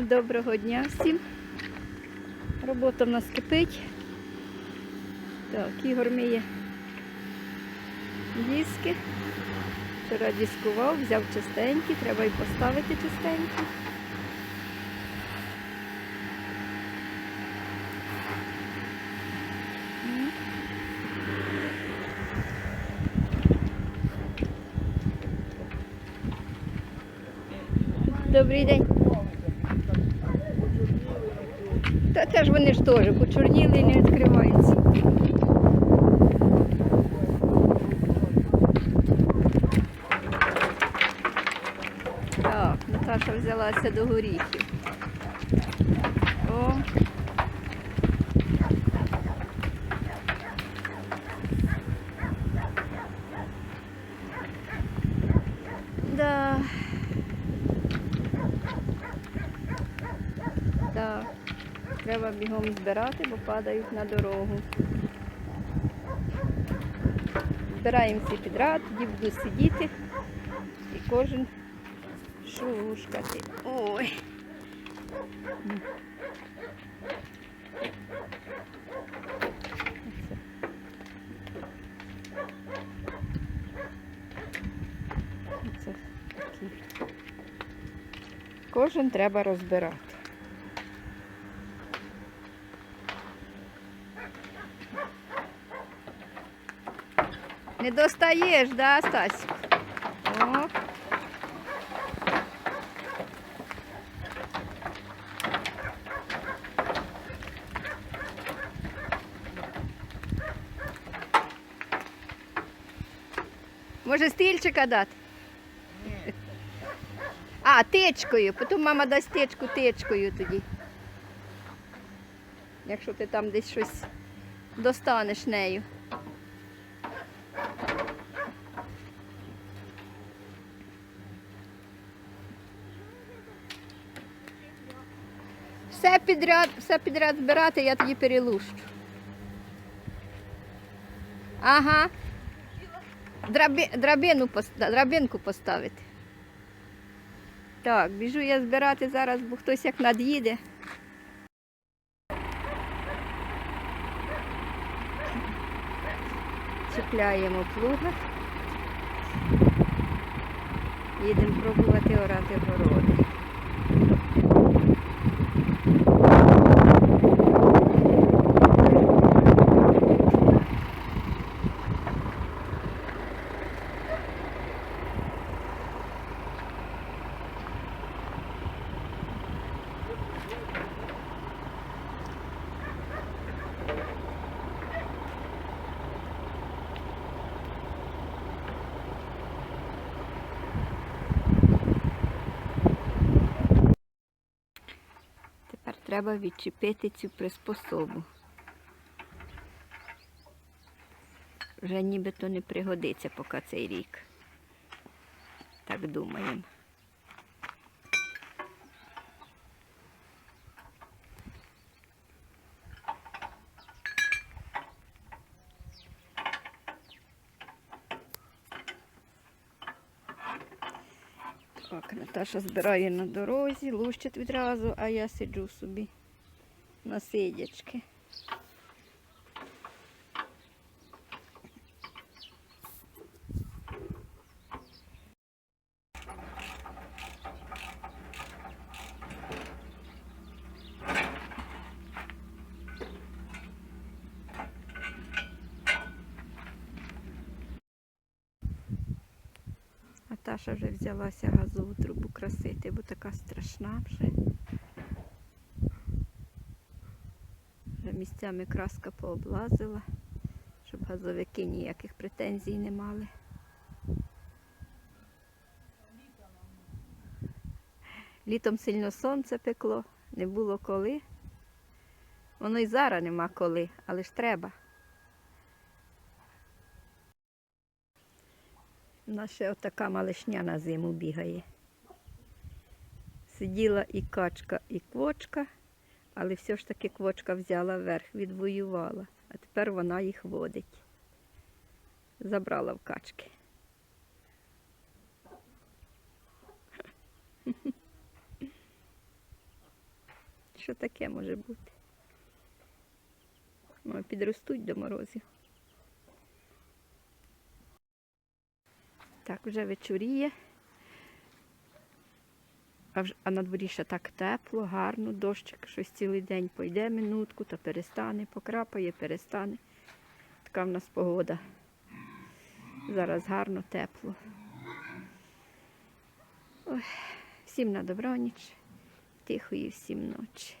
Доброго дня всім. Робота в нас кипить. Так, Ігор миє диски. Вчора дискував, взяв чистенькі, треба і поставити чистенькі. Добрий день. Теж вони ж теж почорніли і не відкриваються. Так, Наташа взялася до горіхів. О. Да. Так. Треба бігом збирати, бо падають на дорогу. Збираємо всі підряд, тоді буду сидіти і кожен шушкати. Ой. Кожен треба розбирати. Не достаєш, да, Стась? О. Може стільчика дати? А, течкою. Потім мама дасть течку течкою тоді. Якщо ти там десь щось достанеш нею. Все підряд, все підряд збирати, я тоді перелущу. Ага. Драби, драбину, драбинку поставити. Так, біжу я збирати зараз, бо хтось як над'їде. Чіпляємо плуга. Їдемо пробувати орати городи. Тепер треба відчепити цю приспособу. Вже нібито не пригодиться поки цей рік. Так думаємо. Так, Наташа збирає на дорозі, лущить відразу, а я сиджу собі на сидячки. Наташа вже взялася газову трубу красити, бо така страшна вже. Вже місцями краска пооблазила, щоб газовики ніяких претензій не мали. Літом сильно сонце пекло, не було коли. Воно й зараз нема коли, але ж треба. Нас ще отака малишня на зиму бігає. Сиділа і качка, і квочка, але все ж таки квочка взяла верх, відвоювала, а тепер вона їх водить. Забрала в качки. що таке може бути. Підростуть до морозів. Так, вже вечоріє. А, вже, а на дворі ще так тепло, гарно, дощик щось цілий день пойде минутку, та перестане, покрапає, перестане. Така в нас погода. Зараз гарно, тепло. Ой, всім на добраніч, тихої всім ночі.